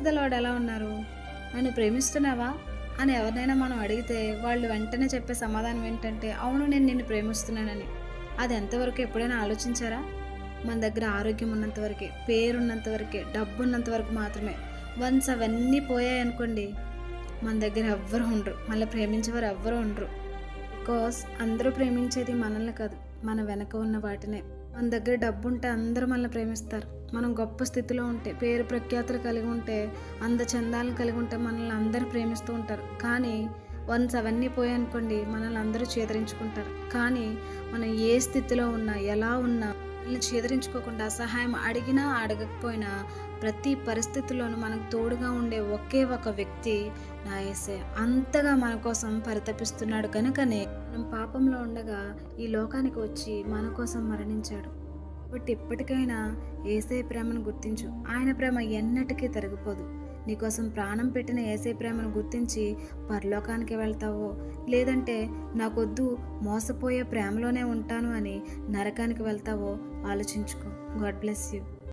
The ఎలా ఉన్నారు? నన్ను ప్రేమిస్తున్నావా? అని ఎవరినైనా మనం అడిగితే వాళ్ళు వెంటనే చెప్పే సమాధానం ఏంటంటే అవును నేను నిన్ను ప్రేమిస్తున్నానని. అది ఎంతవరకు ఎప్పుడైనా ఆలోచించారా? మన దగ్గర ఆరోగ్యం ఉన్నంత వరకే పేరు వరకే డబ్బు ఉన్నంత వరకు మాత్రమే. వన్స్ అవన్నీ పోయాయి అనుకోండి మన దగ్గర ఎవ్వరు ఉండరు. మళ్ళీ ప్రేమించేవారు ఎవ్వరు ఉండరు. బికాస్ అందరూ ప్రేమించేది మనల్ని కాదు మన వెనక ఉన్న వాటినే. మన దగ్గర డబ్బు ఉంటే అందరూ మనల్ని ప్రేమిస్తారు. మనం గొప్ప స్థితిలో ఉంటే పేరు ప్రఖ్యాతులు కలిగి ఉంటే అందచందాలను కలిగి ఉంటే మనల్ని అందరూ ప్రేమిస్తూ ఉంటారు. కానీ వన్స్ అవన్నీ పోయాయనుకోండి మనల్ని అందరూ చేదరించుకుంటారు. కానీ మనం ఏ స్థితిలో ఉన్నా ఎలా ఉన్నా మనల్ని చెదిరించుకోకుండా సహాయం అడిగినా అడగకపోయినా ప్రతి పరిస్థితిలోనూ మనకు తోడుగా ఉండే ఒకే ఒక వ్యక్తి నా ఏసే అంతగా మన కోసం పరితపిస్తున్నాడు కనుకనే మనం పాపంలో ఉండగా ఈ లోకానికి వచ్చి మన కోసం మరణించాడు. కాబట్టి ఇప్పటికైనా ఏసే ప్రేమను గుర్తించు. ఆయన ప్రేమ ఎన్నటికీ తరిగిపోదు నీకోసం ప్రాణం పెట్టిన ఏసే ప్రేమను గుర్తించి పరలోకానికి వెళ్తావో? లేదంటే నాకొద్దు మోసపోయే ప్రేమలోనే ఉంటాను అని నరకానికి వెళ్తావో? ఆలోచించుకో. God bless you.